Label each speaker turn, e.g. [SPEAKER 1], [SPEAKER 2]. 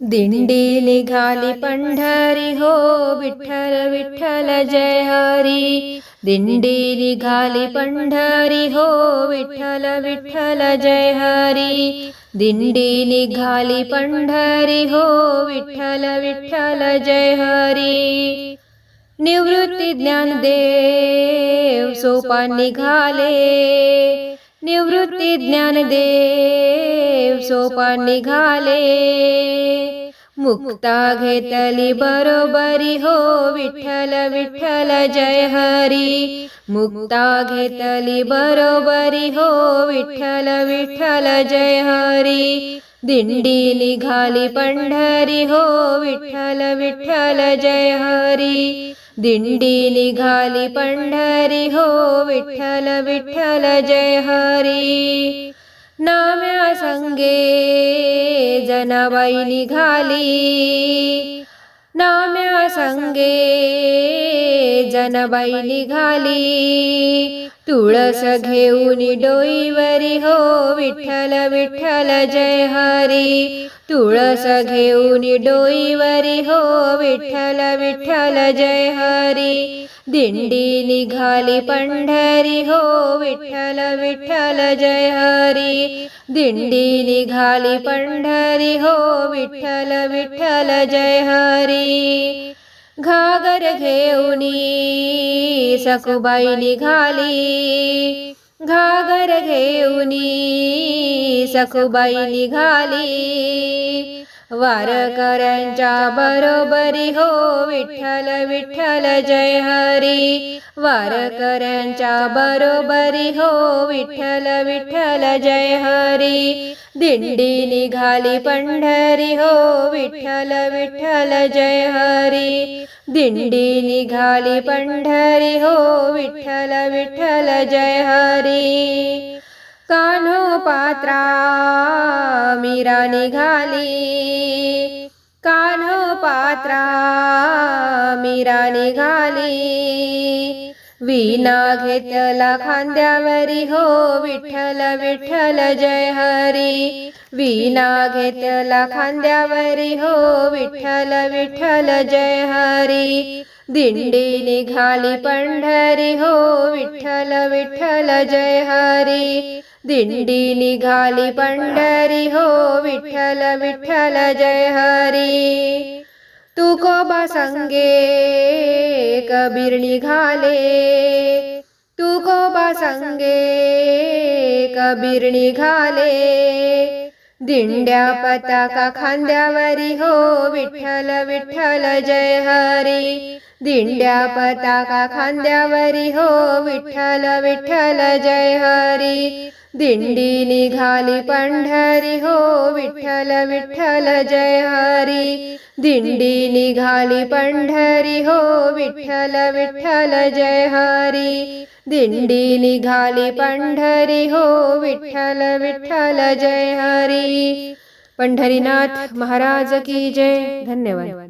[SPEAKER 1] दिंडी निघाली पंढरी हो विठ्ठल विठ्ठल जय हरी. दिंडी निघाली पंढरी हो विठ्ठल विठ्ठल जय हरी. दिंडी निघाली पंढरी हो विठ्ठल विठ्ठल जय हरी. निवृत्ती ज्ञानदेव सोपान निघाले. निवृत्ती ज्ञानदेव सोपान निघाले. मुक्ता घेतली बरोबरी. हो विठ्ठल विठ्ठल जय हरी. मुक्ता घेतली बरोबरी. हो विठ्ठल विठ्ठल जय हरी. दिंडी निघाली पंढरी. हो विठ्ठल विठ्ठल जय हरी. दिंडी निघाली पंढरी हो विठ्ठल विठ्ठल जय हरी. नाम्या संगे जनाबाई निघाली नाम्या संगे जनबाई निघाली तुळस घेऊन डोईवरी हो विठ्ठल विठ्ठल जय हरी तुळस घेऊन डोईवरी हो विठ्ठल विठ्ठल जय हरी दिंडी निघाली पंढरी हो विठ्ठल विठ्ठल जय हरी. दिंडी निघाली पंढरी हो विठ्ठल विठ्ठल जय हरी. घागर घेऊनी सकुबाई निघाली. घागर घेऊनी सखुबाई निघाली. वारकऱ्यांच्या बरोबरी हो विठ्ठल विठ्ठल जय हरी. वारकऱ्यांच्या बरोबरी हो विठ्ठल विठ्ठल जय हरी. दिंडी निघाली पंढरी हो विठ्ठल विठ्ठल जय हरी. दिंडी निघाली पंढरी हो विठ्ठल विठ्ठल जय हरी. कान्हो पात्रा मीरा निघाली कान्हो पात्रा मीरा निघाली वीणा घेतला खांद्यावरी हो विठ्ठल विठ्ठल जय हरी। वीणा घेतला खांद्यावरी हो विठ्ठल विठ्ठल जय हरी। दिंडी निघाली पंढरी हो विठ्ठल विठ्ठल जय हरी। दिंडी निघाली पंढरी हो विठ्ठल विठ्ठल जय हरी। तुकोबा संगे कबीर निघाले. तुकोबा संगे कबीर निघाले. दिंड्या पताका खांद्यावरी हो विठ्ठल विठ्ठल जय हरी. दिंड्या पताका खांद्यावरी हो विठ्ठल विठ्ठल जय हरी. दिंडी निघाली पंढरी हो विठ्ठल विठ्ठल जय हरी. दिंडी निघाली पंढरी हो विठ्ठल विठ्ठल जय हरी. दिंडी निघाली पंढरी हो विठ्ठल विठ्ठल जय हरी. पंढरीनाथ महाराज की जय. धन्यवाद.